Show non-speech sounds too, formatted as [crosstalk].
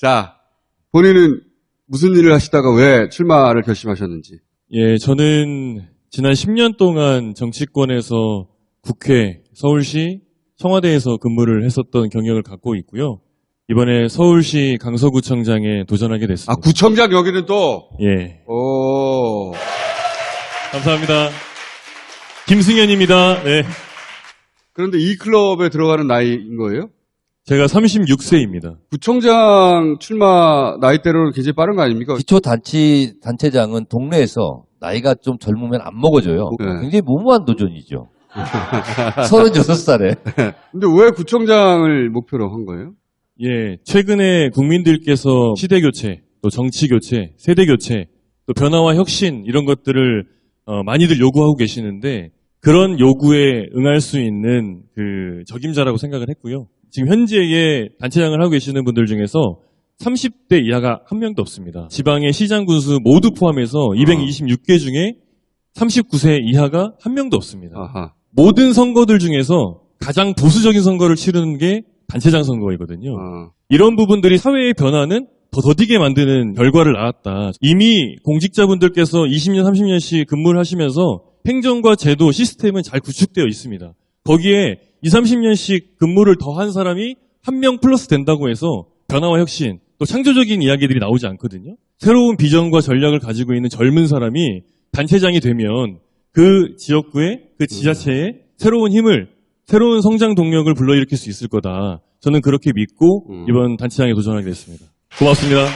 자, 본인은 무슨 일을 하시다가 왜 출마를 결심하셨는지. 예, 저는 지난 10년 동안 정치권에서 국회, 서울시, 청와대에서 근무를 했었던 경력을 갖고 있고요. 이번에 서울시 강서구청장에 도전하게 됐습니다. 아, 구청장 여기는 또, 예, 오. 감사합니다. 김승현입니다. 네, 그런데 이 클럽에 들어가는 나이인 거예요? 제가 36세입니다. 구청장 출마 나이대로는 굉장히 빠른 거 아닙니까? 기초단체, 단체장은 동네에서 나이가 좀 젊으면 안 먹어줘요. 네. 굉장히 무모한 도전이죠. [laughs] 36살에. 근데 왜 구청장을 목표로 한 거예요? 예, 최근에 국민들께서 시대 교체, 또 정치 교체, 세대 교체, 또 변화와 혁신 이런 것들을 어, 많이들 요구하고 계시는데 그런 요구에 응할 수 있는 그 적임자라고 생각을 했고요. 지금 현재의 단체장을 하고 계시는 분들 중에서 30대 이하가 한 명도 없습니다. 지방의 시장 군수 모두 포함해서 226개 중에 39세 이하가 한 명도 없습니다. 아하. 모든 선거들 중에서 가장 보수적인 선거를 치르는 게 단체장 선거이거든요. 어. 이런 부분들이 사회의 변화는 더 더디게 만드는 결과를 낳았다. 이미 공직자분들께서 20년, 30년씩 근무를 하시면서 행정과 제도, 시스템은 잘 구축되어 있습니다. 거기에 20, 30년씩 근무를 더 한 사람이 한 명 플러스 된다고 해서 변화와 혁신, 또 창조적인 이야기들이 나오지 않거든요. 새로운 비전과 전략을 가지고 있는 젊은 사람이 단체장이 되면 그 지역구에, 그 지자체에 새로운 힘을, 새로운 성장 동력을 불러일으킬 수 있을 거다. 저는 그렇게 믿고 음. 이번 단체장에 도전하게 됐습니다. 고맙습니다.